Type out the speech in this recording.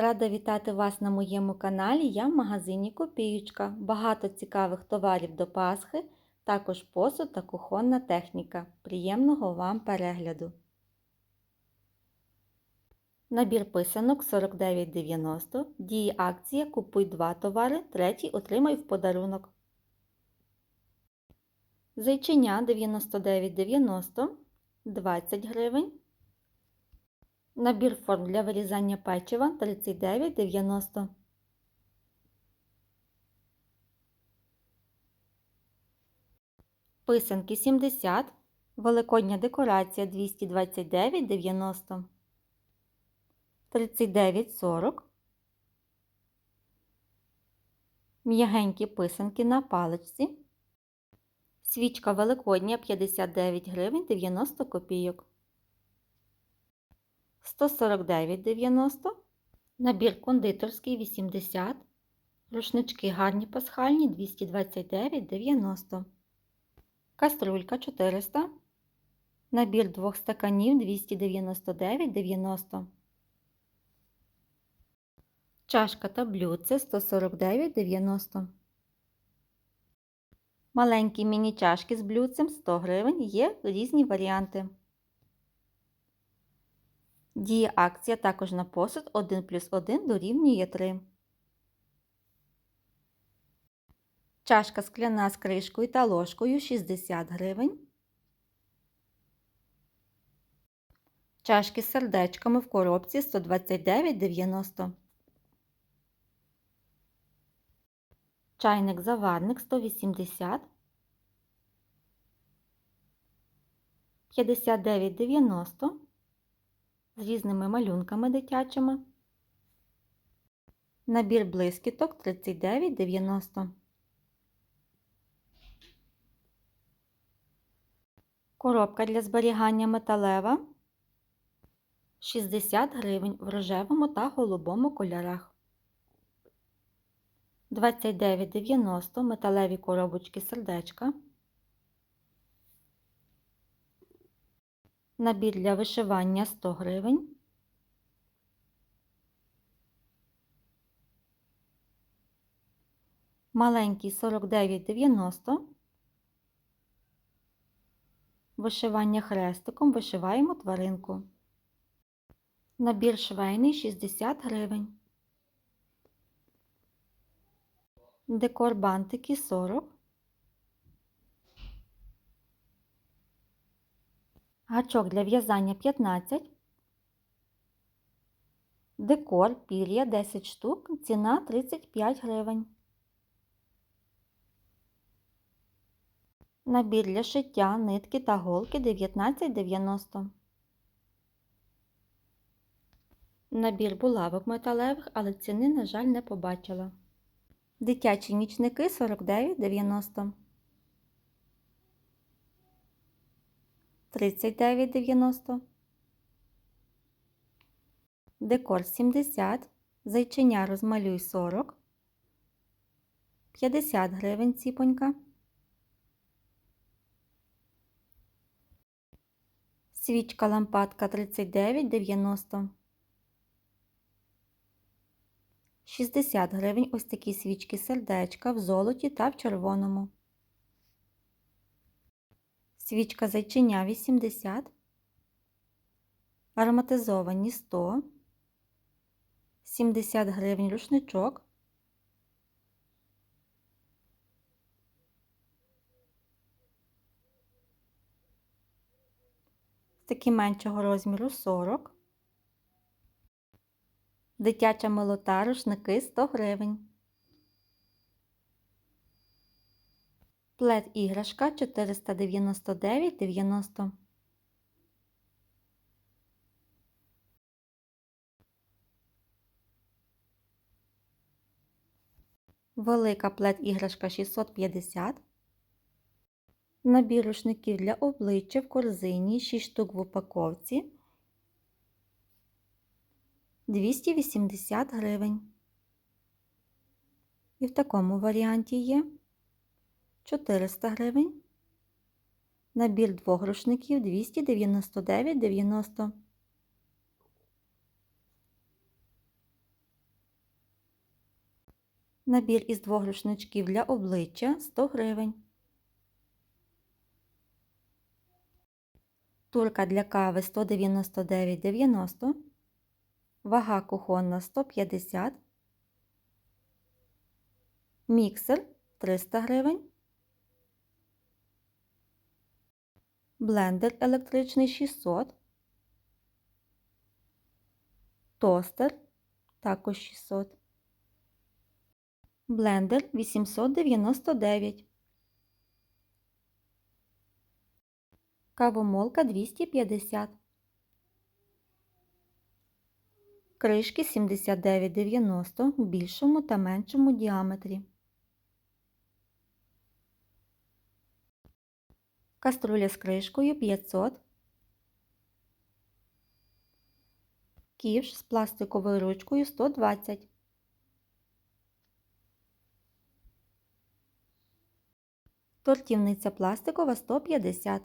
Рада вітати вас на моєму каналі. Я в магазині Копіючка. Багато цікавих товарів до Пасхи, також посуд та кухонна техніка. Приємного вам перегляду! Набір писанок 49,90. Діє акція Купуй два товари, третій отримай в подарунок. Зайчиня 99,90 20 гривень. Набір форм для вирізання печива 39,90. Писанки 70. Великодня декорація 229,90. 39,40. М'ягенькі писанки на паличці. Свічка великодня 59 гривень 90 копійок. 149,90. Набір кондитерський 80. Рушнички гарні пасхальні 229,90. Каструлька 400. Набір двох стаканів 299,90. Чашка та блюдце 149,90. Маленькі міні-чашки з блюдцем 100 гривень. Є різні варіанти. Діє акція також на посуд 1 плюс 1 дорівнює 3. Чашка скляна з кришкою та ложкою 60 гривень. Чашки з сердечками в коробці 129,90. Чайник заварник 180. 59,90 з різними малюнками дитячими. Набір блискіток 39,90. Коробка для зберігання металева 60 гривень в рожевому та голубому кольорах. 29,90 металеві коробочки сердечка. Набір для вишивання 100 гривень. Маленький 49,90. Вишивання хрестиком вишиваємо тваринку. Набір швейний 60 гривень. Декор бантики 40. Гачок для в'язання 15. Декор пір'я 10 штук, ціна 35 гривень. Набір для шиття, нитки та голки 19,90. Набір булавок металевих, але ціни, на жаль, не побачила. Дитячі нічники 49,90. 39,90. Декор 70. Зайчиня розмалюй 40. 50 гривень ціпонька. Свічка лампадка 39,90. 60 гривень ось такі свічки сердечка в золоті та в червоному. Свічка зайчиня 80, ароматизовані 100, 70 гривень рушничок, такі меншого розміру 40, дитяча молота рушники 100 гривень. Плед іграшка 499,90. Велика плед іграшка 650. Набір рушників для обличчя в корзині 6 штук в упаковці 280 гривень. І в такому варіанті є 400 гривень. Набір двох рушників 299,90. Набір із двох рушничків для обличчя 100 гривень. Турка для кави 199,90. Вага кухонна 150. Міксер 300 гривень. Блендер електричний 600. Тостер також 600. Блендер 899. Кавомолка 250. Кришки 79,90 в більшому та меншому діаметрі. Каструля з кришкою 500. Ківш з пластиковою ручкою 120. Тортівниця пластикова 150.